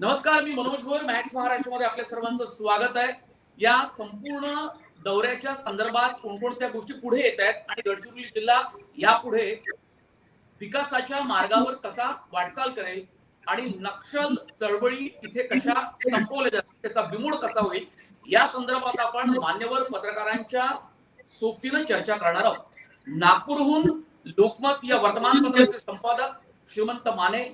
नमस्कार मी मनोज भोर मॅक्स महाराष्ट्रामध्ये आपल्या सर्वांचं स्वागत आहे. या संपूर्ण दौऱ्याच्या संदर्भात कोणकोणत्या गोष्टी पुढे येत आहेत आणि गडचिरोली जिल्हा यापुढे विकासाच्या मार्गावर कसा वाटचाल करेल आणि नक्षल चळवळी इथे कशा संपवल्या जातील त्याचा बिमोड कसा होईल या संदर्भात आपण मान्यवर पत्रकारांच्या सोबतीनं चर्चा करणार आहोत. नागपूरहून लोकमत या वर्तमानपत्राचे संपादक श्रीमंत माने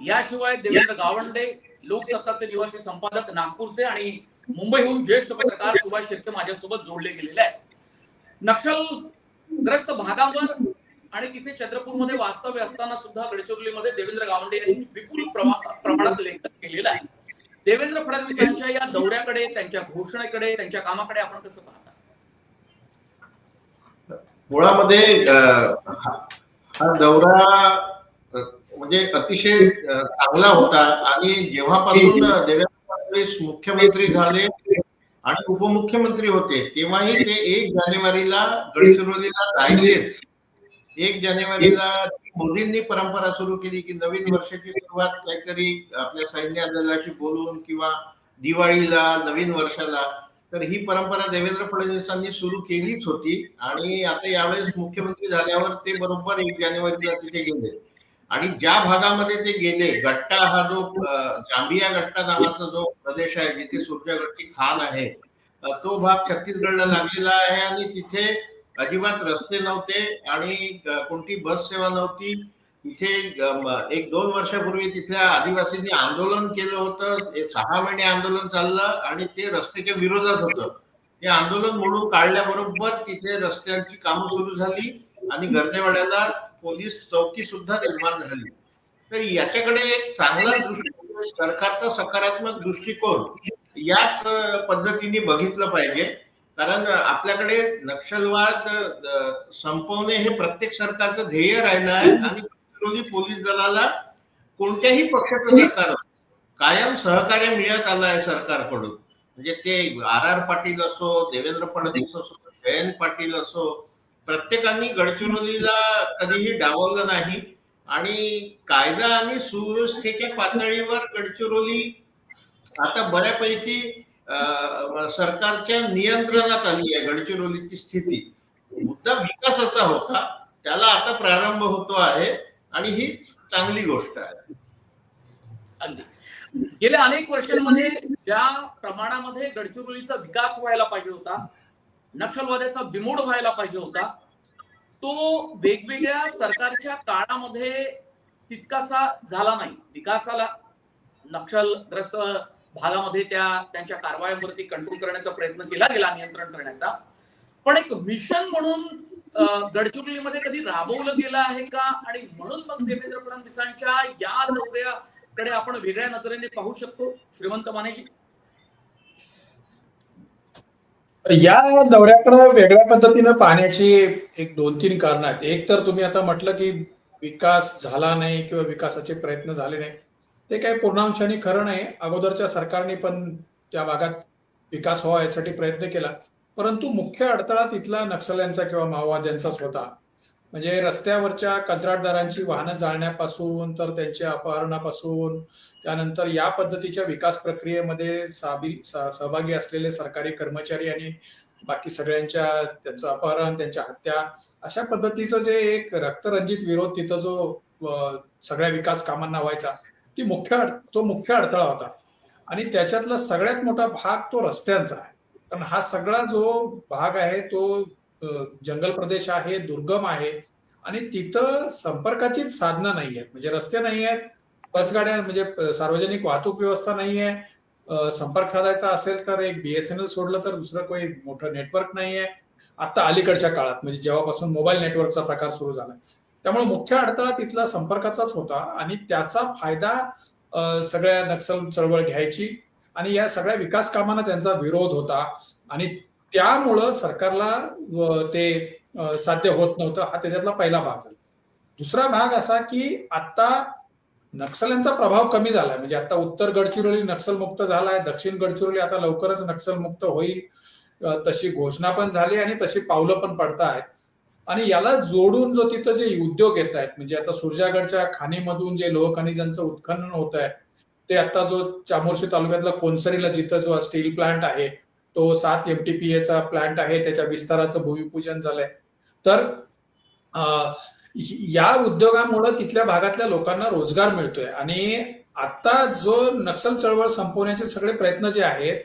याशिवाय देवेंद्र गावंडे लोकसत्ताचे निवासी संपादक नागपूरचे आणि मुंबईहून ज्येष्ठ पत्रकार सुभाष शेट्टे माझ्यासोबत जोडले गेलेले आहेत. नक्षलग्रस्त भागावर आणि तिथे चंद्रपूरमध्ये वास्तव्य असताना सुद्धा गडचिरोलीमध्ये देवेंद्र गावंडे यांनी विपुल प्रमा- प्रमाणात लेखन केलेलं आहे. देवेंद्र फडणवीस यांच्या या दौऱ्याकडे त्यांच्या घोषणेकडे त्यांच्या कामाकडे आपण कसं पाहता? मुळामध्ये हा दौरा म्हणजे अतिशय चांगला होता. आणि जेव्हापासून देवेंद्र फडणवीस मुख्यमंत्री झाले आणि उपमुख्यमंत्री होते तेव्हाही ते एक जानेवारीला गडचिरोलीला राहिलेच. एक जानेवारीला मोदींनी परंपरा सुरू केली की नवीन वर्षाची सुरुवात काहीतरी आपल्या सैन्य दलाशी बोलून किंवा दिवाळीला नवीन वर्षाला. तर ही परंपरा देवेंद्र फडणवीसांनी सुरू केलीच होती. आणि आता यावेळेस मुख्यमंत्री झाल्यावर ते बरोबर एक जानेवारीला तिथे गेले. आणि ज्या भागामध्ये ते गेले गट्टा हा जो जांबिया गट्टा नावाचा जो प्रदेश आहे जिथे सूर्यगडची खान आहे तो भाग छत्तीसगडला लागलेला आहे आणि तिथे अजिबात रस्ते नव्हते आणि कोणती बस सेवा नव्हती. तिथे एक दोन वर्षापूर्वी तिथल्या आदिवासींनी आंदोलन केलं होतं. सहा महिने आंदोलन चाललं आणि ते रस्त्याच्या विरोधात होतं. ते आंदोलन मोडून काढल्याबरोबर तिथे रस्त्यांची कामं सुरू झाली आणि गर्देवाड्याला पोलीस चौकी सुद्धा निर्माण झाली. तर याच्याकडे चांगला दृष्टिकोन सरकारचा सकारात्मक दृष्टिकोन याच पद्धतीने बघितलं पाहिजे. कारण आपल्याकडे नक्षलवाद संपवणे हे प्रत्येक सरकारचं ध्येय राहिलं आहे आणि विरोधी पोलीस दलाला कोणत्याही पक्षाचं सरकार कायम सहकार्य मिळत आलं आहे सरकारकडून. म्हणजे ते आर आर पाटील असो देवेंद्र फडणवीस असो जयंत पाटील असो प्रत्येकाने गडचिरोलीला कधीही डावललं नाही. आणि कायदा आणि सुव्यवस्थेच्या पातळीवर गडचिरोली आता बऱ्यापैकी सरकारच्या नियंत्रणात आली आहे गडचिरोलीची स्थिती. मुद्दा विकासाचा होता त्याला आता प्रारंभ होतो आहे आणि ही चांगली गोष्ट आहे. गेल्या अनेक वर्षांमध्ये ज्या प्रमाणामध्ये गडचिरोलीचा विकास व्हायला पाहिजे होता नक्षलवाद्याचा बिमोड व्हायला पाहिजे होता. तो वेगवेगळ्या सरकारच्या काळामध्ये तितकासा झाला नाही. विकासाला नक्षलग्रस्त भागामध्ये त्या त्यांच्या कारवायांवरती कंट्रोल करण्याचा प्रयत्न केला गेला नियंत्रण करण्याचा. पण एक मिशन म्हणून गडचिरोलीमध्ये कधी राबवलं गेलं आहे का? आणि म्हणून मग देवेंद्र फडणवीसांच्या या दौऱ्याकडे आपण वेगळ्या नजरेने पाहू शकतो. श्रीमंत मानेजी. या दौऱ्याकडे वेगळ्या पद्धतीनं पाहण्याची एक दोन तीन कारण आहेत. एक तर तुम्ही आता म्हटलं की विकास झाला नाही किंवा विकासाचे प्रयत्न झाले नाही. ते काही पूर्णांशाने खरं नाही. अगोदरच्या सरकारने पण त्या भागात विकास व्हावा यासाठी प्रयत्न केला. परंतु मुख्य अडथळा तिथला नक्षल्यांचा किंवा माओवाद्यांचाच होता. म्हणजे रस्त्यावरच्या कंत्राटदारांची वाहनं जाळण्यापासून तर त्यांच्या अपहरणापासून त्यानंतर या पद्धतीच्या विकास प्रक्रियेमध्ये साबी सहभागी असलेले सरकारी कर्मचारी आणि बाकी सगळ्यांच्या त्यांचं अपहरण त्यांच्या हत्या अशा पद्धतीचं जे एक रक्तरंजित विरोध तिथं जो सगळ्या विकास कामांना व्हायचा ती मुख्य अड- तो मुख्य अडथळा होता. आणि त्याच्यातला सगळ्यात मोठा भाग तो रस्त्यांचा आहे. कारण हा सगळा जो भाग आहे तो जंगल प्रदेश आहे दुर्गम आहे आणि तिथं संपर्काचीच साधनं नाही आहेत. म्हणजे रस्ते नाही आहेत बसगाड्या म्हणजे सार्वजनिक वाहतूक व्यवस्था नाही आहे. संपर्क साधायचा असेल तर एक बीएसएनएल सोडलं तर दुसरं काही मोठं नेटवर्क नाही आहे. आता अलीकडच्या काळात म्हणजे जेव्हापासून मोबाईल नेटवर्कचा प्रकार सुरू झाला. त्यामुळे मुख्य अडथळा तिथला संपर्काचाच होता आणि त्याचा फायदा सगळ्या नक्षल चळवळ घ्यायची आणि या सगळ्या विकास कामांना त्यांचा विरोध होता आणि त्यामुळं सरकारला ते साध्य होत नव्हतं. हा त्याच्यातला पहिला भाग झाला. दुसरा भाग असा की आता नक्षल्यांचा प्रभाव कमी झालाय. म्हणजे आता उत्तर गडचिरोली नक्षलमुक्त झालाय. दक्षिण गडचिरोली आता लवकरच नक्षलमुक्त होईल. तशी घोषणा पण झाली आणि तशी पावलं पण पडत आहेत. आणि याला जोडून जो तिथं जे उद्योग येत आहेत म्हणजे आता सुरजागडच्या खाणीमधून जे लोह खनिजांचं उत्खनन होत आहे ते आता जो चामोर्शी तालुक्यातला कोनसरीला जिथं जो स्टील प्लांट आहे तो सात एम टी पी एचा प्लांट आहे त्याच्या विस्ताराचं भूमिपूजन झालंय. तर या उद्योगामुळे तिथल्या भागातल्या लोकांना रोजगार मिळतोय. आणि आता जो नक्सल चळवळ संपवण्याचे सगळे प्रयत्न जे आहेत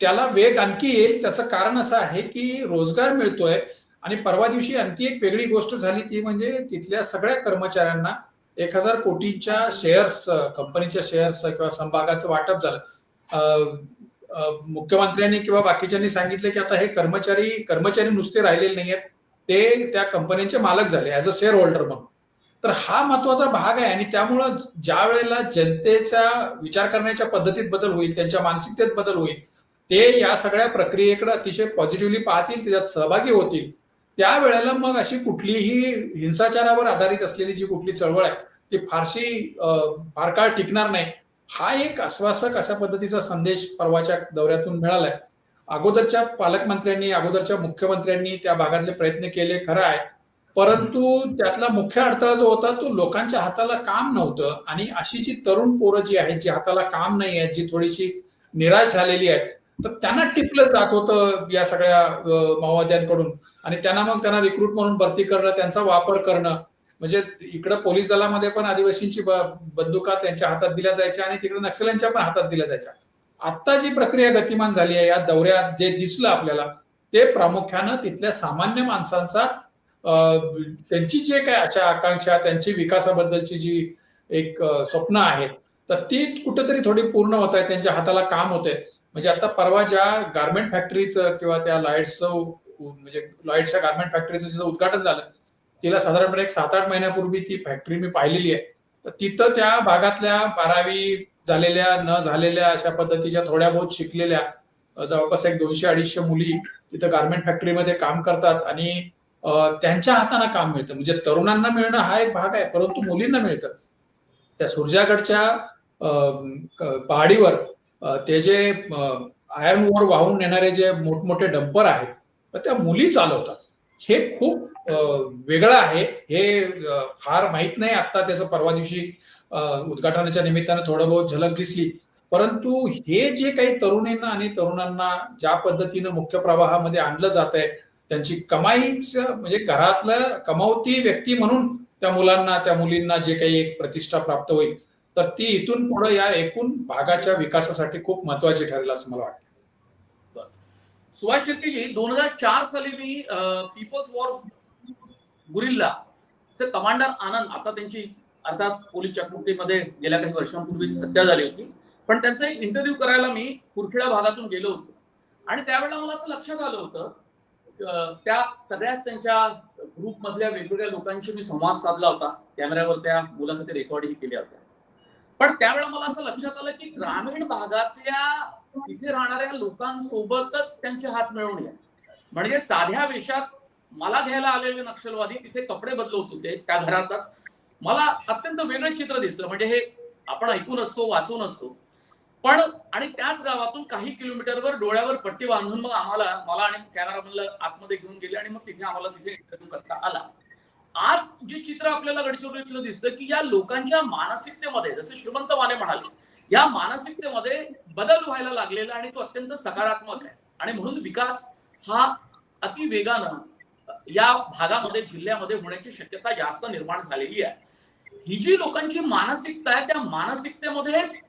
त्याला वेग आणखी येईल. त्याचं कारण असं आहे की रोजगार मिळतोय. आणि परवा दिवशी आणखी एक वेगळी गोष्ट झाली ती म्हणजे तिथल्या सगळ्या कर्मचाऱ्यांना एक हजार कोटींच्या शेअर्स कंपनीच्या शेअर्स किंवा समभागाचं वाटप झालं. मुख्यमंत्र्यांनी किंवा बाकीच्यांनी सांगितलं की आता हे कर्मचारी कर्मचारी नुसते राहिलेले नाही आहेत ते त्या कंपन्यांचे मालक झाले ऍज अ शेअर होल्डर म्हणून. तर हा महत्त्वाचा भाग आहे आणि त्यामुळं ज्या वेळेला जनतेचा विचार करण्याच्या पद्धतीत बदल होईल त्यांच्या मानसिकतेत बदल होईल ते या सगळ्या प्रक्रियेकडे अतिशय पॉझिटिव्हली पाहतील त्याच्यात सहभागी होतील. त्यावेळेला मग अशी कुठलीही हिंसाचारावर आधारित असलेली जी कुठली चळवळ आहे ती फारशी फार काळ टिकणार नाही. हा एक आश्वासक अशा पद्धतीचा संदेश परवाच्या दौऱ्यातून मिळालाय. अगोदरच्या पालकमंत्र्यांनी अगोदरच्या मुख्यमंत्र्यांनी त्या भागातले प्रयत्न केले खरं आहे. परंतु त्यातला मुख्य अडथळा जो होता तो लोकांच्या हाताला काम नव्हतं. आणि अशी जी तरुण पोरं जी आहेत जी हाताला काम नाही आहेत जी थोडीशी निराश झालेली आहेत तर त्यांना टिपलं जात होतं या सगळ्या माओवाद्यांकडून. आणि त्यांना मग त्यांना रिक्रूट म्हणून भरती करणं त्यांचा वापर करणं म्हणजे इकडं पोलीस दलामध्ये पण आदिवासींची ब- बंदुका त्यांच्या हातात दिल्या जायच्या आणि तिकडे नक्षल्यांच्या पण हातात दिल्या जायच्या. आता जी प्रक्रिया गतिमान झाली आहे या दौऱ्यात जे दिसलं आपल्याला ते प्रामुख्यानं तिथल्या सामान्य माणसांचा त्यांची जे काय आशा आकांक्षा त्यांची विकासाबद्दलची जी एक स्वप्न आहेत तर ती कुठेतरी थोडी पूर्ण होत आहे त्यांच्या हाताला काम होते म्हणजे आता परवा ज्या गार्मेंट फॅक्टरीचं किंवा त्या लाईट्सचं म्हणजे लाईट्सच्या गार्मेंट फॅक्टरीचं जिथं उद्घाटन झालं तिला साधारणपणे एक सात आठ महिन्यापूर्वी ती फॅक्टरी मी पाहिलेली आहे. तर तिथं त्या भागातल्या बारावी झालेल्या न झालेल्या अशा पद्धतीच्या थोड्या बहुत शिकलेल्या जवळपास एक दोनशे अडीचशे मुली तिथं गार्मेंट फॅक्टरीमध्ये काम करतात आणि त्यांच्या हाताने काम मिळतं. म्हणजे तरुणांना मिळणं हा एक भाग आहे परंतु मुलींना मिळतं. त्या सुरजागडच्या अ, पहाडीवर ते जे आयर्न ओर वाहून नेणारे जे मोठमोठे डंपर आहेत त्या मुली चालवतात. हे खूप वेगळं आहे. हे फार माहीत नाही आता त्याचं परवा दिवशी उद्घाटनाच्या निमित्तानं थोडं बहुत झलक दिसली. परंतु हे जे काही तरुणींना आणि तरुणांना ज्या पद्धतीनं मुख्य प्रवाहामध्ये आणलं जात आहे त्यांची कमाईच म्हणजे घरातलं कमावती व्यक्ती म्हणून त्या मुलांना त्या मुलींना जे काही एक प्रतिष्ठा प्राप्त होईल तर ती इथून पुढे या एकूण भागाच्या विकासासाठी खूप महत्वाची ठरेल असं मला वाटतं. सुभाष शेट्टीजी दोन हजार चार साली मी पीपल्स वॉर गुरिल्ला. चे कमांडर आनंद आता त्यांची अर्थात पोलीस चकमकीमध्ये गेल्या काही वर्षांपूर्वीच हत्या झाली होती. पण त्यांचा एक इंटरव्ह्यू करायला मी कुरखेडा भागातून गेलो होतो. आणि त्यावेळेला मला असं लक्षात आलं होतं त्या सगळ्याच त्यांच्या ग्रुपमधल्या वेगवेगळ्या लोकांशी मी संवाद साधला होता. कॅमेऱ्यावर त्या मुलाखती रेकॉर्डही केल्या होत्या. पण त्यावेळेला मला असं लक्षात आलं की ग्रामीण भागातल्या तिथे राहणाऱ्या लोकांसोबतच त्यांचे हात मिळवून या म्हणजे साध्या वेशात मला घ्यायला आलेले नक्षलवादी तिथे कपडे बदलवत होते त्या घरातच. मला अत्यंत वेगळं चित्र दिसलं. म्हणजे हे आपण ऐकून असतो वाचून असतो. पण आणि त्याच गावातून काही किलोमीटरवर डोळ्यावर पट्टी बांधून मग आम्हाला मला आणि कॅमेरामॅनला आतमध्ये घेऊन गेले आणि मग तिथे आम्हाला तिथे इंटरव्ह्यू करता आला. आज जे चित्र आपल्याला गडचिरोलीतलं दिसतं की या लोकांच्या मानसिकतेमध्ये जसे श्रीमंत माने म्हणाले या मानसिकतेमध्ये बदल व्हायला लागलेला आणि तो अत्यंत सकारात्मक आहे. आणि म्हणून विकास हा अति वेगानं या भागामध्ये जिल्ह्यामध्ये होण्याची शक्यता जास्त निर्माण झालेली आहे. ही जी लोकांची मानसिकता आहे त्या मानसिकतेमध्येच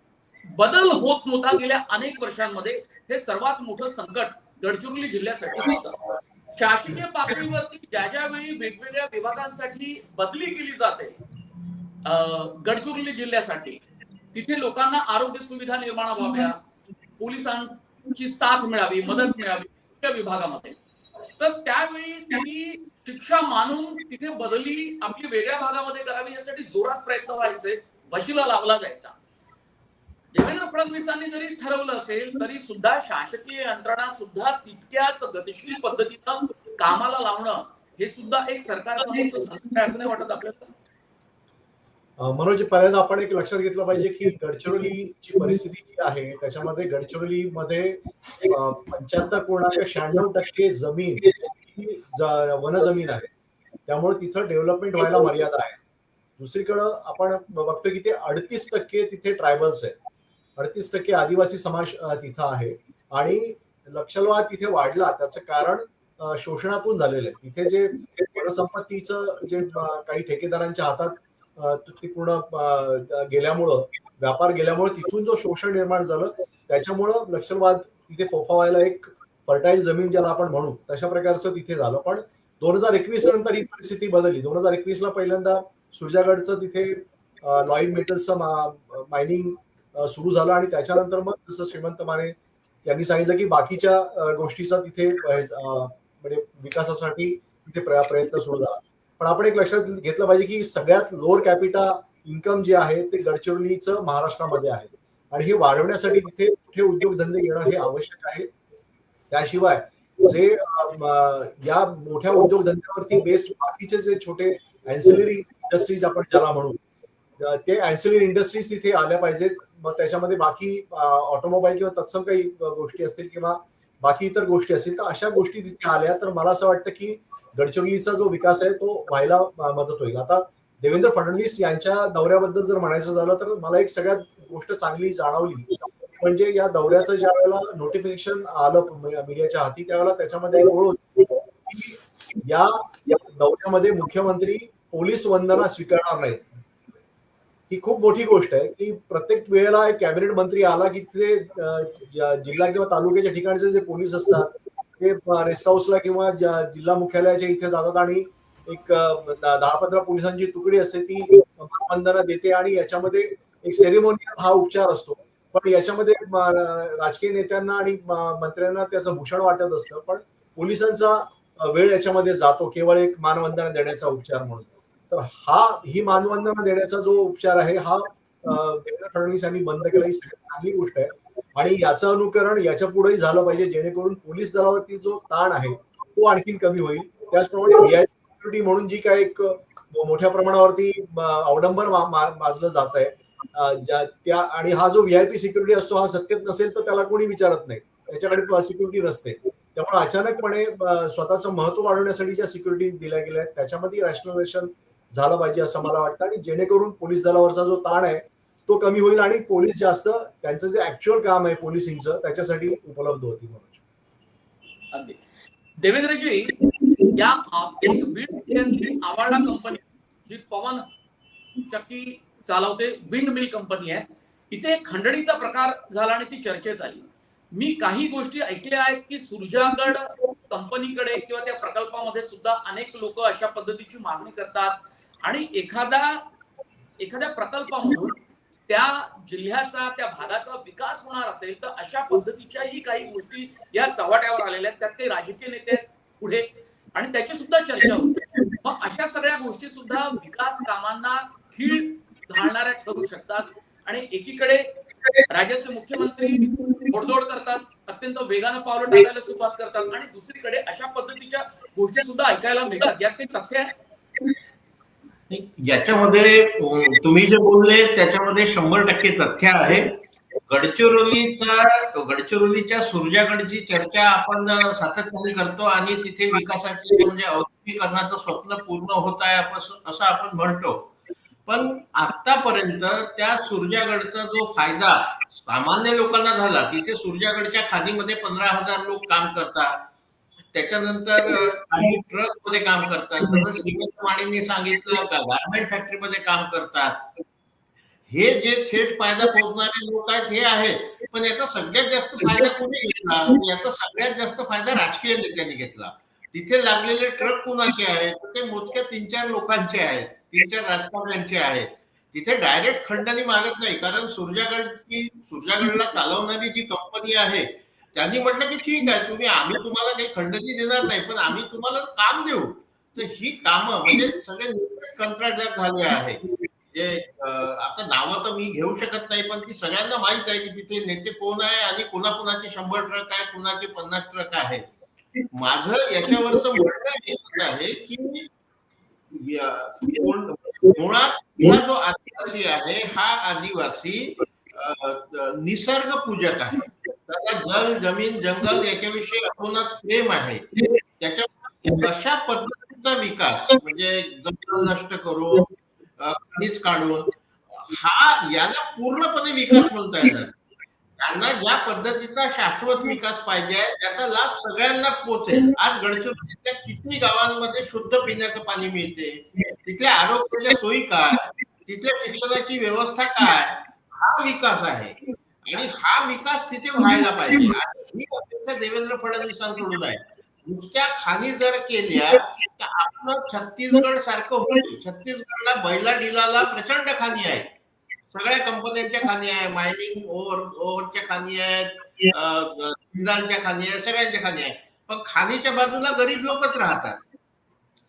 बदल होत नव्हता गेल्या अनेक वर्षांमध्ये. हे सर्वात मोठं संकट गडचिरोली जिल्ह्यासाठी होतं. शासकीय पातळीवरती ज्या ज्या वेळी वेगवेगळ्या विभागांसाठी बदली केली जाते गडचिरोली जिल्ह्यासाठी तिथे लोकांना आरोग्य सुविधा निर्माण व्हाव्या पोलिसांची साथ मिळावी मदत मिळावी त्या विभागामध्ये. तर त्यावेळी त्यांनी शिक्षा मानून तिथे बदली आपली वेगळ्या भागामध्ये करावी यासाठी जोरात प्रयत्न व्हायचे वशिला लावला जायचा. देवेंद्र फडणवीसांनी जरी ठरवलं असेल तरी सुद्धा शासकीय यंत्रणा सुद्धा तितक्याच गतिशील पद्धतीनं कामाला लावणं हे सुद्धा एक सरकारसमोरचं संकट असं वाटत आपल्याला. मनोज पर्यंत आपण एक लक्षात घेतलं पाहिजे की गडचिरोलीची परिस्थिती जी आहे त्याच्यामध्ये गडचिरोलीमध्ये पंच्याहत्तर पूर्णांक शहाण्णव टक्के जमीन ही जमीन वनजमीन आहे. त्यामुळे तिथं डेव्हलपमेंट व्हायला मर्यादा आहे. दुसरीकडं आपण बघतो की ते अडतीस टक्के तिथे ट्रायबल्स आहेत. अडतीस टक्के आदिवासी समाज तिथं आहे. आणि नक्षलवाद तिथे वाढला त्याचं कारण शोषणातून झालेलं आहे. तिथे जे वनसंपत्तीचं जे काही ठेकेदारांच्या हातात पूर्ण गेल्यामुळं व्यापार गेल्यामुळे तिथून जो शोषण निर्माण झालं त्याच्यामुळं नक्षलवाद तिथे फोफावायला एक फर्टाईल जमीन ज्याला आपण म्हणू तशा प्रकारचं तिथे झालं. पण दोन हजार एकवीस नंतर ही परिस्थिती बदलली. दोन हजार एकवीस ला पहिल्यांदा सुरजागडचं तिथे लॉईड मेटल्सचं मायनिंग सुरू झालं आणि त्याच्यानंतर मग जसं श्रीमंत माने यांनी सांगितलं की बाकीच्या गोष्टीचा तिथे म्हणजे विकासासाठी तिथे प्रयत्न सुरू झाला. पण आपण एक लक्षात घेतलं पाहिजे की सगळ्यात लोअर कॅपिटा इन्कम जे आहे ते गडचिरोलीचं महाराष्ट्रामध्ये आहे. आणि हे वाढवण्यासाठी तिथे कुठे उद्योगधंदे येणं हे आवश्यक आहे. त्याशिवाय जे या मोठ्या उद्योगधंद्यावरती बेस्ड बाकीचे जे छोटे अँसिलरी इंडस्ट्रीज आपण ज्याला म्हणू ते अँसिलरी इंडस्ट्रीज तिथे आल्या पाहिजेत. मग त्याच्यामध्ये बाकी ऑटोमोबाईल किंवा तत्सम काही गोष्टी असतील किंवा बाकी इतर गोष्टी असतील तर अशा गोष्टी तिथे आल्या. तर मला असं वाटतं की गडचिरोलीचा जो विकास आहे तो व्हायला मदत होईल. आता देवेंद्र फडणवीस यांच्या दौऱ्याबद्दल जर म्हणायचं झालं तर मला एक सगळ्यात गोष्ट चांगली जाणवली. म्हणजे या दौऱ्याचं ज्या वेळेला नोटिफिकेशन आलं म्हणजे मीडियाच्या हाती त्यावेळेला त्याच्यामध्ये एक ओळ होती या या दौऱ्यामध्ये मुख्यमंत्री पोलीस वंदना स्वीकारणार नाहीत. ही खूप मोठी गोष्ट आहे की प्रत्येक वेळेला एक कॅबिनेट मंत्री आला की तिथे जिल्हा किंवा तालुक्याच्या ठिकाणचे जे पोलीस असतात ते रेस्ट हाऊसला किंवा जिल्हा मुख्यालयाच्या इथे जातात आणि एक दहा पंधरा पोलिसांची तुकडी असते ती मानवंदना देते आणि याच्यामध्ये एक सेरेमोनियल हा उपचार असतो. पण याच्यामध्ये राजकीय नेत्यांना आणि मंत्र्यांना त्याचं भूषण वाटत असतं. पण पोलिसांचा वेळ याच्यामध्ये जातो. केवळ एक मानवंदना देण्याचा उपचार म्हणून. तर हा ही मानवंदना देण्याचा जो उपचार आहे हा देवेंद्र फडणवीस यांनी बंद केला ही सगळ्यात चांगली गोष्ट आहे. आणि याचं अनुकरण याच्या पुढेही झालं पाहिजे जेणेकरून पोलीस दलावरती जो ताण आहे तो आणखीन कमी होईल. त्याचप्रमाणे व्हीआयपी सिक्युरिटी म्हणून जी काय एक मोठ्या प्रमाणावरती अवडंबर माजलं जात आहे त्या आणि हा जो व्हीआयपी सिक्युरिटी असतो हा सत्तेत नसेल तर त्याला कोणी विचारत नाही. त्याच्याकडे सिक्युरिटी नसते. त्यामुळे अचानकपणे स्वतःचं महत्त्व वाढवण्यासाठी ज्या सिक्युरिटी दिल्या गेल्या आहेत त्याच्यामध्ये रॅशनलायझेशन झालं पाहिजे असं मला वाटतं. आणि जेणेकरून पोलीस दलावरचा जो ताण आहे तो कमी होईल आणि पोलीस जास्त त्यांचं जे ऍक्च्युअल काम आहे पोलिसिंगचं त्याच्यासाठी उपलब्ध होतील म्हणून. देवेंद्रजी या एक बीड कंपनी जी पवन चक्की चालवते विंड मिल कंपनी आहे इथे एक खंडणीचा प्रकार झाला आणि ती चर्चेत आली. मी काही गोष्टी ऐकल्या आहेत की सुरजागड कंपनीकडे किंवा त्या प्रकल्पामध्ये सुद्धा अनेक लोक अशा पद्धतीची मागणी करतात आणि एखादा एखाद्या प्रकल्पामधून त्या जिल्ह्याचा त्या भागाचा विकास होणार असेल तर अशा पद्धतीच्याही काही गोष्टी या चव्हाट्यावर आलेल्या आहेत. त्यात ते राजकीय नेते आहेत पुढे. आणि त्याची सुद्धा चर्चा होते मग अशा सगळ्या गोष्टी सुद्धा विकास कामांना खीळ घालणाऱ्या ठरू शकतात. आणि एकीकडे राज्याचे मुख्यमंत्री घोडदौड करतात अत्यंत वेगानं पावलं टाकायला सुरुवात करतात. आणि दुसरीकडे अशा पद्धतीच्या गोष्टी सुद्धा ऐकायला मिळतात. यात काही तथ्य आहे? याच्यामध्ये तुम्ही जे बोलले त्याच्यामध्ये शंभर टक्के तथ्य आहे. गडचिरोलीचा गडचिरोलीच्या सुरजागडची चर्चा आपण सातत्याने करतो आणि तिथे विकासाचे म्हणजे औद्योगिकरणाचं स्वप्न पूर्ण होत आहे आपण- असं आपण म्हणतो. पण आतापर्यंत त्या सुरजागडचा जो फायदा सामान्य लोकांना झाला तिथे सुरजागडच्या खादीमध्ये पंधरा हजार लोक काम करतात. त्याच्यानंतर काही ट्रकमध्ये काम करतात. जसं श्रीमंत मानेंनी सांगितलं गार्मेंट फॅक्टरीमध्ये काम करतात. हे जे थेट फायदा पोहोचणारे लोक आहेत हे आहेत. पण याचा सगळ्यात जास्त फायदा कोणी घेतला? याचा सगळ्यात जास्त फायदा राजकीय नेत्यांनी घेतला. तिथे लागलेले ट्रक कुणाचे आहेत? ते मोजक्या तीन चार लोकांचे आहेत. तीन चार राजकारण्यांचे आहेत. तिथे डायरेक्ट खंडणी मागत नाही कारण सुरजागडची सुरजागडला चालवणारी जी कंपनी आहे त्यांनी म्हटलं की ठीक आहे तुम्ही आम्ही तुम्हाला काही खंडणी देणार नाही पण आम्ही तुम्हाला काम देऊ. तर ही कामं म्हणजे सगळे कंत्राटदार झाले आहे जे आता नावं तर मी घेऊ शकत नाही पण ती सगळ्यांना माहीत आहे की तिथे नेते कोण आहे आणि कुणाकुणाचे शंभर ट्रक आहे कुणाचे पन्नास ट्रक आहे. माझं याच्यावरच म्हणणं आहे की मुळात हा जो आदिवासी आहे हा आदिवासी निसर्ग पूजक आहे. जल जमीन जंगल याच्याविषयी अतोनात प्रेम आहे. त्याच्या अशा पद्धतीचा विकास म्हणजे जंगल नष्ट करून खनिज काढून हा याला पूर्णपणे विकास म्हणता येणार. त्यांना ज्या पद्धतीचा शाश्वत विकास पाहिजे त्याचा लाभ सगळ्यांना पोहोचेल. आज गडचिरोलीतल्या किती गावांमध्ये शुद्ध पिण्याचं पाणी मिळते? तिथल्या आरोग्याच्या सोयी काय? तिथल्या शिक्षणाची व्यवस्था काय? हा विकास आहे. आणि हा विकास तिथे व्हायला पाहिजे. ही अपेक्षा देवेंद्र फडणवीसांकडून आहे. नुसत्या खाणी जर केल्या तर आपलं छत्तीसगड सारखं होईल. छत्तीसगडला बैला डिलाला प्रचंड खाणी आहे सगळ्या कंपन्यांच्या खाणी आहे मायनिंग ओव्हर ओव्हरच्या खाणी आहेत. जिंदालच्या खाणी आहेत. सगळ्यांच्या खाणी आहे पण खाणीच्या बाजूला गरीब लोकच राहतात.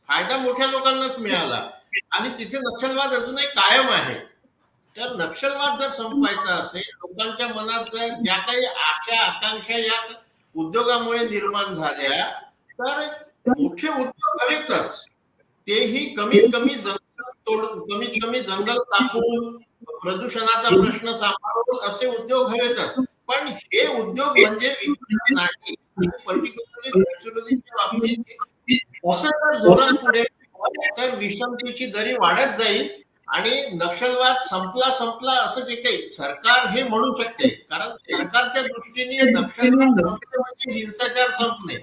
फायदा मोठ्या लोकांनाच मिळाला. आणि तिथे नक्षलवाद अजूनही कायम आहे. तर नक्षलवाद जर संपवायचा असेल लोकांच्या मनात जर ज्या काही आशा आकांक्षा या उद्योगामुळे निर्माण झाल्या तर मोठे उद्योग हवेतच. तेही कमीत कमी जंगल तोड कमीत कमी जंगल तापून प्रदूषणाचा प्रश्न सांभाळून असे उद्योग हवेतच. पण हे उद्योग म्हणजे नाही पर्टिक्युलरली बाबतीत असं जर धोरण पुढे तर विषमतेची दरी वाढत जाईल आणि नक्षलवाद संपला संपला असं जे काही सरकार हे म्हणू शकते. कारण सरकारच्या दृष्टीने नक्षलवाद म्हणजे हिंसाचार संपणे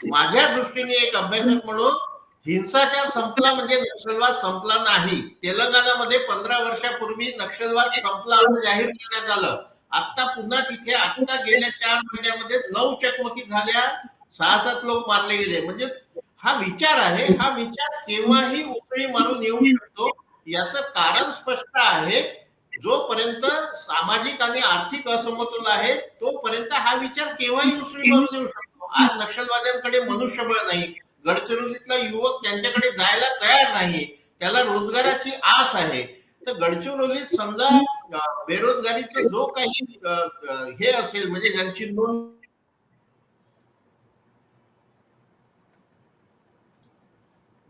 माझ्या दृष्टीने एक अभ्यासक म्हणून हिंसाचार संपला म्हणजे नक्षलवाद संपला नाही. तेलंगणामध्ये पंधरा वर्षापूर्वी नक्षलवाद संपला असं जाहीर करण्यात आलं. आता पुन्हा तिथे आता गेल्या चार महिन्यामध्ये नऊ चकमकी झाल्या सहा सात लोक मारले गेले. म्हणजे हा विचार आहे हा विचार केव्हाही उसळी मारून येऊ शकतो. याच कारण स्पष्ट आहे जोपर्यंत सामाजिक आणि आर्थिक असमतोल आहे तोपर्यंत हा विचार केव्हाही उसळी मारून येऊ शकतो. आज नक्षलवाद्यांकडे मनुष्यबळ नाही गडचिरोलीतला युवक त्यांच्याकडे जायला तयार नाही त्याला रोजगाराची आस आहे. तर गडचिरोलीत समजा अं, बेरोजगारीचं जो काही हे असेल म्हणजे ज्यांची नोंद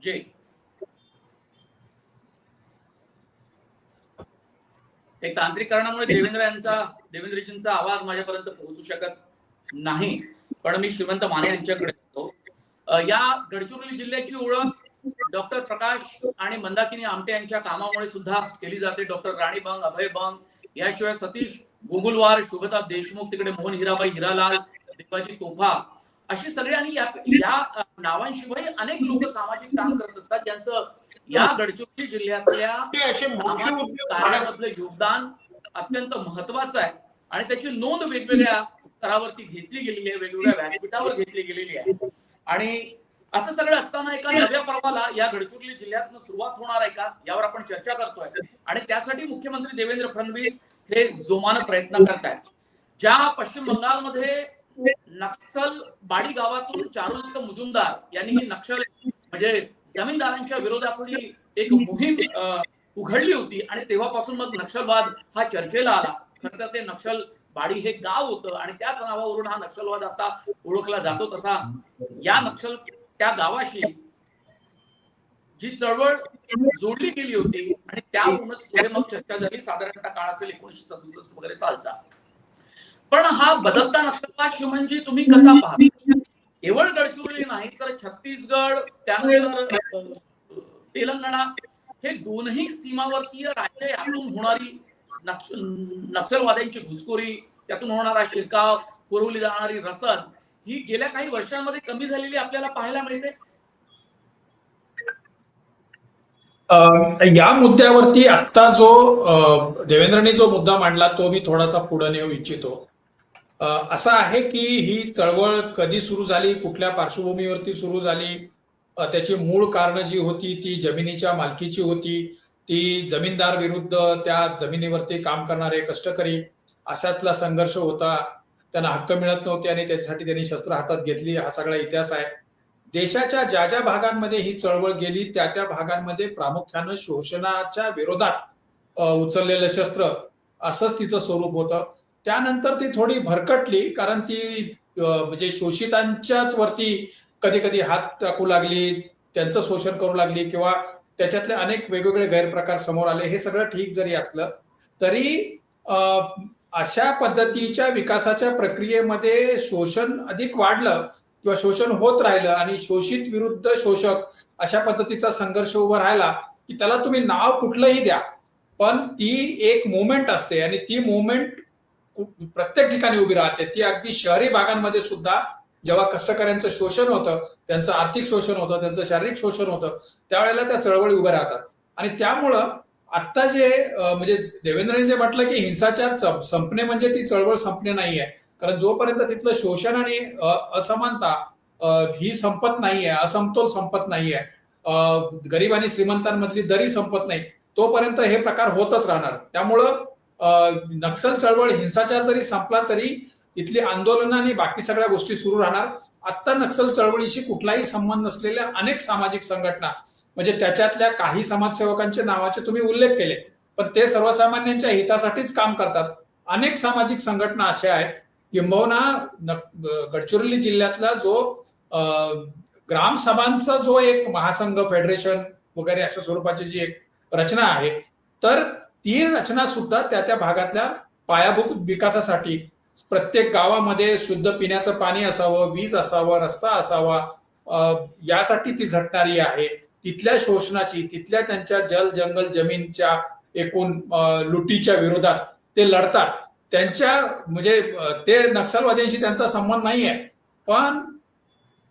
जे एक तांत्रिक कारणामुळे देवेंद्र यांचा देवेंद्रजींचा आवाज माझ्यापर्यंत पोहोचू शकत नाही पण मी श्रीमंत माने यांच्याकडे येतो या गडचिरोली जिल्ह्याची ओळख डॉक्टर प्रकाश आणि मंदाकिनी आमटे यांच्या कामामुळे सुद्धा केली जाते. डॉक्टर राणी बंग अभय बंग याशिवाय सतीश गुगुलवार शुभता देशमुख तिकडे मोहन हिराबाई हिरालाल दीपाजी तोफा अशी सगळी आणि या या नावांशिवाय अनेक लोक सामाजिक काम करत असतात. ज्यांचं या गडचिरोली जिल्ह्यातल्या योगदान अत्यंत महत्वाचं आहे. आणि त्याची नोंद वेगवेगळ्या स्तरावरती घेतली गेलेली आहे. वेगवेगळ्या व्यासपीठावर घेतली गेलेली आहे. आणि असं सगळं असताना एका नव्या पर्वाला या गडचिरोली जिल्ह्यातनं सुरुवात होणार आहे का? यावर आपण चर्चा करतोय. आणि त्यासाठी मुख्यमंत्री देवेंद्र फडणवीस हे जोमानं प्रयत्न करतायत. ज्या पश्चिम बंगालमध्ये नक्सल बाडी गावातून चारुदत्त मुजुमदार यांनी ही नक्षल म्हणजे जमीनदारांच्या विरोधातली एक मोहीम उघडली होती आणि तेव्हापासून मग नक्षलवाद हा चर्चेला आला. खर तर ते नक्षल बाडी हे गाव होतं आणि त्याच नावावरून हा नक्षलवाद आता ओळखला जातो तसा. या नक्षल त्या गावाशी जी चळवळ जोडली गेली होती आणि त्यावरूनच पुढे मग चर्चा झाली. साधारणतः काळ असेल एकोणीशे सदुसष्ट वगैरे सालचा. पण हा बदलता नक्षलवाद शिवमनजी तुम्ही कसा पाहता? केवळ गडचिरोली नाही तर छत्तीसगड त्यानंतर तेलंगणा हे दोनही सीमावर्तीय राज्य यातून होणारी नक्षलवाद्यांची घुसखोरी त्यातून होणारा शिरकाव पुरवली जाणारी रसद ही गेल्या काही वर्षांमध्ये कमी झालेली आपल्याला पाहायला मिळते. या मुद्द्यावरती आता जो देवेंद्रने जो मुद्दा मांडला तो मी थोडासा पुढे नेऊ इच्छितो. असं आहे की ही चळवळ कधी सुरू झाली कुठल्या पार्श्वभूमीवरती सुरू झाली? त्याची मूळ कारण जी होती ती जमिनीच्या मालकीची होती. ती जमीनदार विरुद्ध त्या जमिनीवरती काम करणारे कष्टकरी अशातला संघर्ष होता. त्यांना हक्क मिळत नव्हते आणि त्याच्यासाठी त्यांनी शस्त्र हातात घेतली. हा सगळा इतिहास आहे. देशाच्या ज्या ज्या भागांमध्ये ही चळवळ गेली त्या त्या भागांमध्ये प्रामुख्यानं शोषणाच्या विरोधात उचललेलं शस्त्र असंच तिचं स्वरूप होतं. त्यानंतर ती थोडी भरकटली कारण ती म्हणजे शोषितांच्याच वरती कधी कधी हात टाकू लागली त्यांचं शोषण करू लागली किंवा त्याच्यातले अनेक वेगवेगळे गैरप्रकार समोर आले हे सगळं ठीक जरी असलं तरी अशा पद्धतीच्या विकासाच्या प्रक्रियेमध्ये शोषण अधिक वाढलं किंवा शोषण होत राहिलं आणि शोषित विरुद्ध शोषक अशा पद्धतीचा संघर्ष उभा राहिला की त्याला तुम्ही नाव कुठलंही द्या पण ती एक मुवमेंट असते आणि ती मुवमेंट प्रत्येक ठिकाणी उभी राहते. ती अगदी शहरी भागांमध्ये सुद्धा जेव्हा कष्टकऱ्यांचं शोषण होतं त्यांचं आर्थिक शोषण होतं त्यांचं शारीरिक शोषण होतं त्यावेळेला त्या चळवळी उभ्या राहतात. आणि त्यामुळं आत्ता जे म्हणजे देवेंद्रने जे म्हटलं की हिंसाचार संपणे म्हणजे ती चळवळ संपणे नाही आहे कारण जोपर्यंत तिथलं शोषण आणि असमानता ही संपत नाहीये असमतोल संपत नाहीये आहे गरीब आणि श्रीमंतांमधली दरी संपत नाही तोपर्यंत हे प्रकार होतच राहणार. त्यामुळं नक्सल चळवळ हिंसाचार जरी संपला तरी इथली आंदोलनं आणि बाकी सगळ्या गोष्टी सुरू राहणार. आत्ता नक्सल चळवळीशी कुठलाही संबंध नसलेल्या अनेक सामाजिक संघटना म्हणजे त्याच्यातल्या काही समाजसेवकांच्या नावाचे तुम्ही उल्लेख केले पण ते सर्वसामान्यांच्या हितासाठीच काम करतात. अनेक सामाजिक संघटना अशा आहेत किंबहुना गडचिरोली जिल्ह्यातला जो ग्रामसभांचा जो एक महासंघ फेडरेशन वगैरे अशा स्वरूपाची जी एक रचना आहे तर ती रचना सुद्धा त्या त्या भागातल्या पायाभूत विकासासाठी. प्रत्येक गावामध्ये शुद्ध पिण्याचं पाणी असावं वीज असावं रस्ता असावा यासाठी ती झटणारी आहे. तिथल्या शोषणाची तिथल्या त्यांच्या जल जंगल जमीनच्या एकूण लुटीच्या विरोधात ते लढतात. त्यांच्या म्हणजे ते नक्षलवाद्यांशी त्यांचा संबंध नाही आहे पण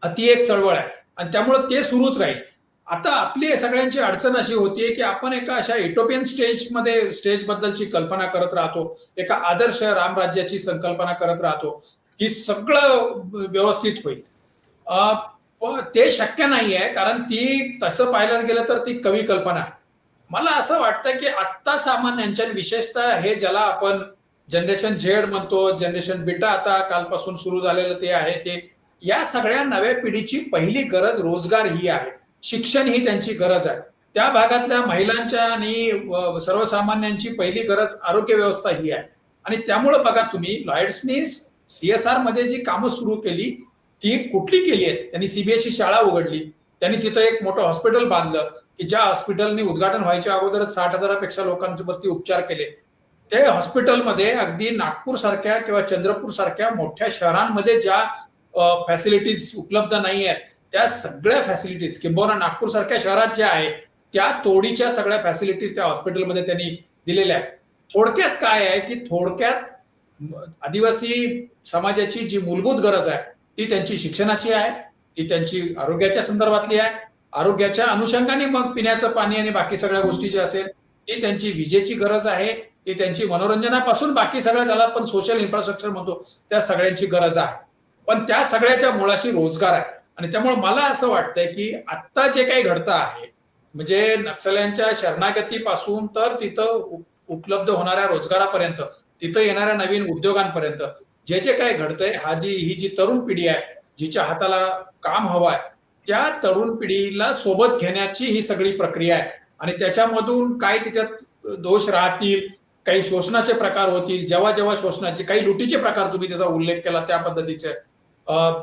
ती एक चळवळ आहे. आणि त्यामुळे ते सुरूच राहील. आता आपली सगळ्यांची अडचण अशी होतीये की आपण एका अशा इटोपियन स्टेजमध्ये स्टेज बद्दलची कल्पना करत राहतो. एका आदर्श रामराज्याची संकल्पना करत राहतो. की सगळं व्यवस्थित होईल. ते शक्य नाही आहे कारण ती तसं पाहायला गेलं तर ती कवी कल्पना आहे. मला असं वाटतं की आत्ता सामान्यांच्या विशेषतः हे ज्याला आपण जनरेशन झेड म्हणतो जनरेशन बिटा आता कालपासून सुरू झालेलं ते आहे ते या सगळ्या नव्या पिढीची पहिली गरज रोजगार ही आहे. शिक्षण ही त्यांची गरज आहे. त्या भागातल्या महिलांच्या आणि सर्वसामान्यांची पहिली गरज आरोग्य व्यवस्था ही आहे. आणि त्यामुळं बघा तुम्ही लॉयड्सनी सीएसआरमध्ये जी कामं सुरू केली ती कुठली केली आहेत? त्यांनी सीबीएसई शाळा उघडली त्यांनी तिथं एक मोठं हॉस्पिटल बांधलं की ज्या हॉस्पिटलनी उद्घाटन व्हायच्या अगोदरच साठ हजारापेक्षा लोकांवरती उपचार केले. ते हॉस्पिटलमध्ये अगदी नागपूर सारख्या किंवा चंद्रपूर सारख्या मोठ्या शहरांमध्ये ज्या फॅसिलिटीज उपलब्ध नाही आहेत त्या सगळ्या फॅसिलिटीज किंबहुना नागपूर सारख्या शहरात ज्या आहेत त्या तोडीच्या सगळ्या फॅसिलिटीज त्या हॉस्पिटलमध्ये त्यांनी दिलेल्या आहेत. थोडक्यात काय आहे की थोडक्यात आदिवासी समाजाची जी मूलभूत गरज आहे ती त्यांची शिक्षणाची आहे ती त्यांची आरोग्याच्या संदर्भातली आहे. आरोग्याच्या अनुषंगाने मग पिण्याचं पाणी आणि बाकी सगळ्या गोष्टीची असेल ती त्यांची विजेची गरज आहे ती त्यांची मनोरंजनापासून बाकी सगळ्या ज्याला आपण सोशल इन्फ्रास्ट्रक्चर म्हणतो त्या सगळ्यांची गरज आहे. पण त्या सगळ्याच्या मुळाशी रोजगार आहे. आणि त्यामुळे मला असं वाटतंय की आत्ता जे काही घडतं आहे म्हणजे नक्षल्यांच्या शरणागतीपासून तर तिथं उपलब्ध होणाऱ्या रोजगारापर्यंत तिथं येणाऱ्या नवीन उद्योगांपर्यंत जे जे काही घडतंय हा जी ही जी तरुण पिढी आहे जिच्या हाताला काम हवं आहे त्या तरुण पिढीला सोबत घेण्याची ही सगळी प्रक्रिया आहे. आणि त्याच्यामधून काय तिच्यात दोष राहतील काही शोषणाचे प्रकार होतील जेव्हा जेव्हा शोषणाचे काही लुटीचे प्रकार तुम्ही त्याचा उल्लेख केला त्या पद्धतीचे अं,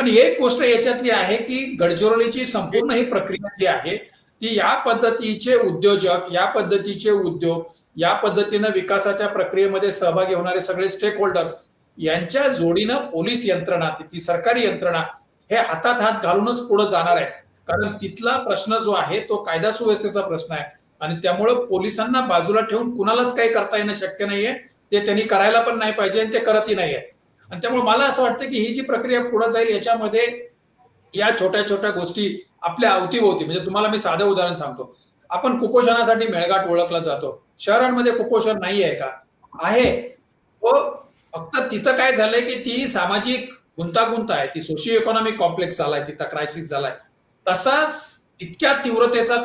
पण एक गोष्ट याच्यातली आहे की गडचिरोलीची संपूर्ण ही प्रक्रिया जी आहे ती या पद्धतीचे उद्योजक या पद्धतीचे उद्योग या पद्धतीनं विकासाच्या प्रक्रियेमध्ये सहभागी होणारे सगळे स्टेक होल्डर्स यांच्या जोडीनं पोलीस यंत्रणा ती सरकारी यंत्रणा हे हातात हात घालूनच पुढे जाणार आहे कारण तिथला प्रश्न जो आहे तो कायदा सुव्यवस्थेचा प्रश्न आहे. आणि त्यामुळं पोलिसांना बाजूला ठेवून कुणालाच काही करता येणं शक्य नाहीये. ते त्यांनी करायला पण नाही पाहिजे आणि ते करतही नाहीये आणि त्यामुळे मला असं वाटतं की ही जी प्रक्रिया पुढे जाईल याच्यामध्ये या छोट्या छोट्या गोष्टी आपल्या अवतीभोवती म्हणजे तुम्हाला मी साधं उदाहरण सांगतो. आपण कुपोषणासाठी मेळघाट ओळखला जातो. शहरांमध्ये कुपोषण नाही आहे का? आहे. व फक्त तिथं काय झालंय की ती सामाजिक गुंतागुंत आहे ती सोशिओ इकॉनॉमिक कॉम्प्लेक्स झालाय तिथं क्रायसिस झालाय. तसाच इतक्या तीव्रतेचा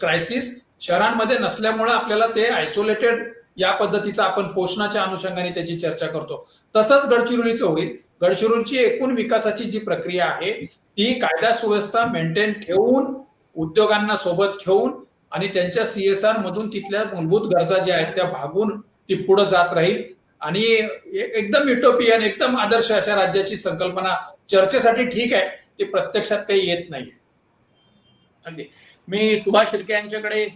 क्रायसिस शहरांमध्ये नसल्यामुळे आपल्याला ते आयसोलेटेड या पद्धतीचा आपण पोषणाच्या अनुषंगाने त्याची चर्चा करतो. तसंच गडचिरोलीचं होईल गडचिरोलीची एकूण विकासाची जी प्रक्रिया आहे ती कायदा सुव्यवस्था मेंटेन ठेवून उद्योगांना सोबत घेऊन आणि त्यांच्या सीएसआर मधून तिथल्या मूलभूत गरजा ज्या आहेत त्या भागून ती पुढे जात राहील. आणि एकदम युटोपियन एकदम आदर्श अशा राज्याची संकल्पना चर्चेसाठी ठीक आहे ती प्रत्यक्षात काही येत नाही. मी सुभाष शिर्के यांच्याकडे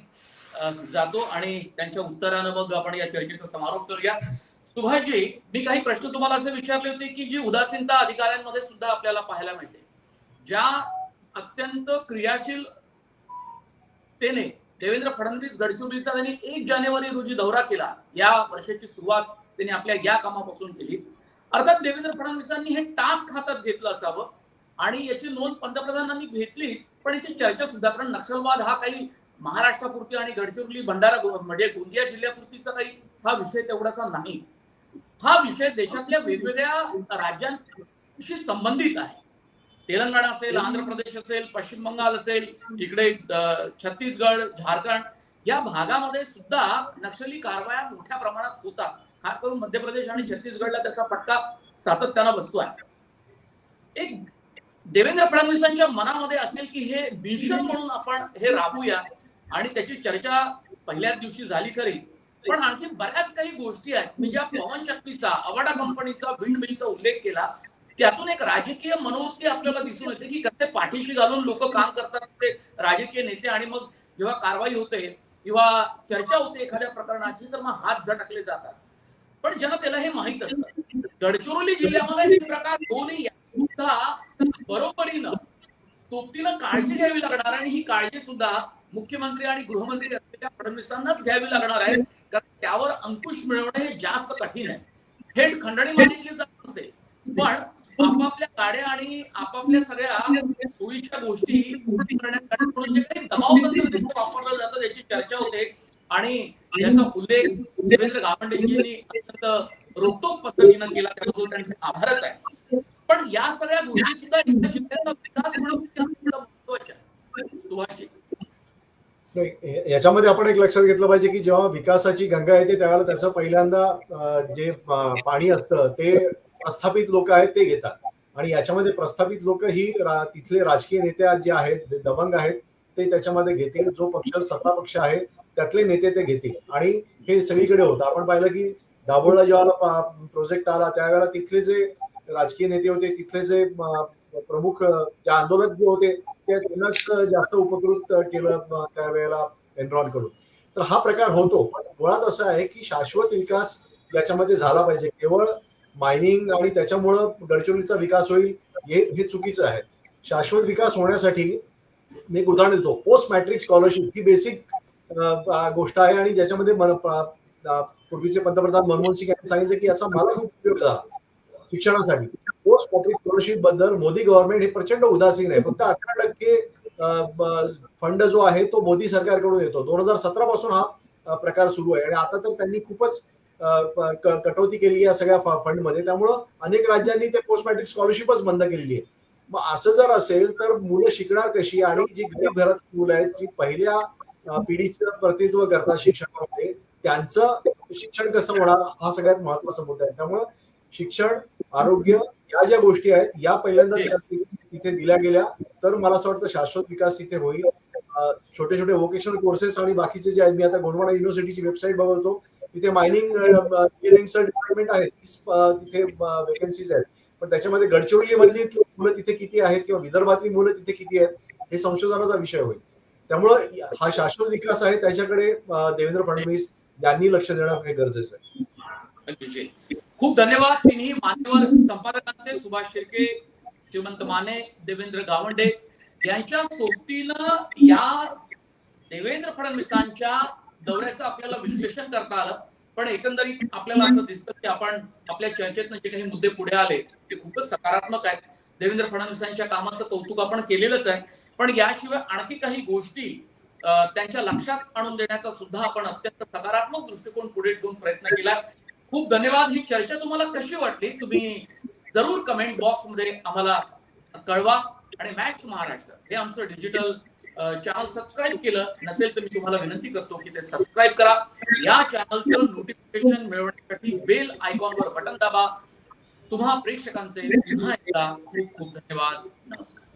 जातो आणि त्यांच्या उत्तरानं मग आपण या चर्चेचा समारोप करूया. सुभाषजी मी काही प्रश्न तुम्हाला असे विचारले होते की जी उदासीनता अधिकाऱ्यांमध्ये सुद्धा आपल्याला पाहायला मिळते. ज्या अत्यंत क्रियाशील तेने देवेंद्र फडणवीस गडचिरोलीचा त्यांनी एक जानेवारी रोजी दौरा केला या वर्षाची सुरुवात त्यांनी आपल्या या कामापासून केली. अर्थात देवेंद्र फडणवीसांनी हे टास्क हातात घेतलं असावं आणि याची नोंद पंतप्रधानांनी घेतलीच पण याची चर्चा सुद्धा कारण नक्षलवाद हा काही महाराष्ट्रापुरती आणि गडचिरोली भंडारा म्हणजे गोंदिया जिल्ह्यापुरतीचा काही हा विषय तेवढासा नाही. हा विषय देशातल्या वेगवेगळ्या राज्यांशी संबंधित आहे. तेलंगणा असेल आंध्र प्रदेश असेल पश्चिम बंगाल असेल इकडे छत्तीसगड झारखंड या भागामध्ये सुद्धा नक्षली कारवाया मोठ्या प्रमाणात होतात. खास करून मध्य प्रदेश आणि छत्तीसगडला त्याचा फटका सातत्यानं आहे एक देवेंद्र फडणवीसांच्या मनामध्ये असेल की हे मिशन म्हणून आपण हे राबूया. आणि त्याची चर्चा पहिल्याच दिवशी झाली खरी. पण आणखी बऱ्याच काही गोष्टी आहेत. मी ज्या पवन शक्तीचा अवाडा कंपनीचा विंड मिलचा उल्लेख केला त्यातून एक राजकीय मनोवृत्ती आपल्याला दिसून येते की कसे पाठीशी घालून लोक काम करतात ते राजकीय नेते आणि मग जेव्हा कारवाई होते किंवा चर्चा होते एखाद्या प्रकरणाची तर मग हात झटकले जातात. पण जनतेला हे माहीत असतं. गडचिरोली जिल्ह्यामध्ये हे प्रकार दोन्ही सुद्धा बरोबरीनं सोबतीनं काळजी घ्यावी लागणार आणि ही काळजी सुद्धा मुख्यमंत्री आणि गृहमंत्री असलेल्या फडणवीसांनाच घ्यावी लागणार आहे. कारण त्यावर अंकुश मिळवणं हे जास्त कठीण आहे. थेट खंडणी मागितली जात नसेल पण आपापल्या गाड्या आणि आपापल्या सगळ्या सोयीच्या गोष्टी पूर्ण करण्यासाठी म्हणून जे काही दबाव वापरलं जातं त्याची चर्चा होते. आणि याचा उल्लेख देवेंद्र गावंडे यांनी अत्यंत रोखोक पद्धतीनं केला त्याबद्दल त्यांचे आभारच आहे. पण या सगळ्या गोष्टी सुद्धा एका जिल्ह्याचा विकास म्हणून अत्यंत महत्त्वाच्या आहेत. सुभाषजी नाही, हे- याच्यामध्ये आपण एक लक्षात घेतलं पाहिजे की जेव्हा विकासाची गंगा येते त्यावेळेला त्याचं पहिल्यांदा जे पाणी असतं ते प्रस्थापित लोक आहेत ते घेतात. आणि याच्यामध्ये प्रस्थापित लोक ही रा- तिथले राजकीय नेते जे आहेत दबंग आहेत ते त्याच्यामध्ये घेतील. जो पक्ष सत्ता पक्ष आहे त्यातले नेते ते घेतील. आणि हे सगळीकडे होतं. आपण पाहिलं की दाभोळला जेव्हा प्रोजेक्ट आला त्यावेळेला तिथले जे राजकीय नेते होते तिथले जे प्रमुख जे आंदोलक जे होते ते त्यांनाच जास्त उपकृत केलं त्यावेळेला एनरॉन करून. तर हा प्रकार होतो पण मुळात असं आहे की शाश्वत विकास याच्यामध्ये झाला पाहिजे. केवळ मायनिंग आणि त्याच्यामुळं गडचिरोलीचा विकास होईल हे हे चुकीचं आहे. शाश्वत विकास होण्यासाठी मी एक उदाहरण देतो. पोस्ट मॅट्रिक स्कॉलरशिप ही बेसिक गोष्ट आहे आणि ज्याच्यामध्ये पूर्वीचे पंतप्रधान मनमोहन सिंग यांनी सांगितलं की याचा मला खूप उपयोग झाला शिक्षणासाठी. पोस्ट मॅट्रिक स्कॉलरशिपबद्दल मोदी गव्हर्नमेंट हे प्रचंड उदासीन आहे. फक्त अकरा टक्के फंड जो आहे तो मोदी सरकारकडून येतो. दोन हजार सतरा पासून हा प्रकार सुरू आहे. आणि आता तर त्यांनी खूपच कटौती केली या सगळ्या फंडमध्ये त्यामुळं अनेक राज्यांनी ते पोस्ट मॅट्रिक स्कॉलरशिपच बंद केलेली आहे मग असं जर असेल तर मुलं शिकणार कशी? आणि जी गरीब घरात मुलं आहेत जी पहिल्या पिढीचं प्रतिनिधित्व करतात शिक्षणामध्ये त्यांचं शिक्षण कसं होणार? हा सगळ्यात महत्त्वाचा मुद्दा आहे. त्यामुळं शिक्षण आरोग्य या ज्या गोष्टी आहेत या पहिल्यांदा तिथे दिल्या गेल्या तर मला असं वाटतं शाश्वत विकास तिथे होईल. छोटे छोटे वोकेशनल कोर्सेस आणि बाकीचे जे आहेत मी आता गोंडवाना युनिव्हर्सिटीची वेबसाईट बघतो तिथे मायनिंग इंजिनिअरिंगचं डिपार्टमेंट आहे तिथे वेकन्सीज आहेत. पण त्याच्यामध्ये गडचिरोली मधली मुलं तिथे किती आहेत किंवा विदर्भातली मुलं तिथे किती आहेत हे संशोधनाचा विषय होईल. त्यामुळं हा शाश्वत विकास आहे त्याच्याकडे देवेंद्र फडणवीस यांनी लक्ष देणं हे गरजेचं आहे. खूप धन्यवाद तिन्ही मान्यवर संपादकांचे सुभाष शिर्के श्रीमंत माने देवेंद्र गावंडे. यांच्या सोबतीनं या देवेंद्र फडणवीसांच्या दौऱ्याचं आपल्याला विश्लेषण करता आलं. पण एकंदरीत आपल्याला असं दिसतं की आपण आपल्या चर्चेतनं जे काही मुद्दे पुढे आले ते खूपच सकारात्मक आहेत. देवेंद्र फडणवीसांच्या कामाचं कौतुक आपण केलेलंच आहे. पण याशिवाय आणखी काही गोष्टी त्यांच्या लक्षात आणून देण्याचा सुद्धा आपण अत्यंत सकारात्मक दृष्टिकोन पुढे ठेवून प्रयत्न केला. खूप धन्यवाद. ही चर्चा तुम्हाला कशी वाटली? तुम्ही जरूर कमेंट बॉक्समध्ये आम्हाला कळवा. आणि मॅक्स महाराष्ट्र हे आमचं डिजिटल चॅनल सबस्क्राईब केलं नसेल तर मी तुम्हाला विनंती करतो की ते सबस्क्राईब करा. या चॅनलचं नोटिफिकेशन मिळवण्यासाठी बेल आयकॉनवर बटन दाबा. तुम्हा प्रेक्षकांचे पुन्हा एकदा खूप खूप धन्यवाद. नमस्कार.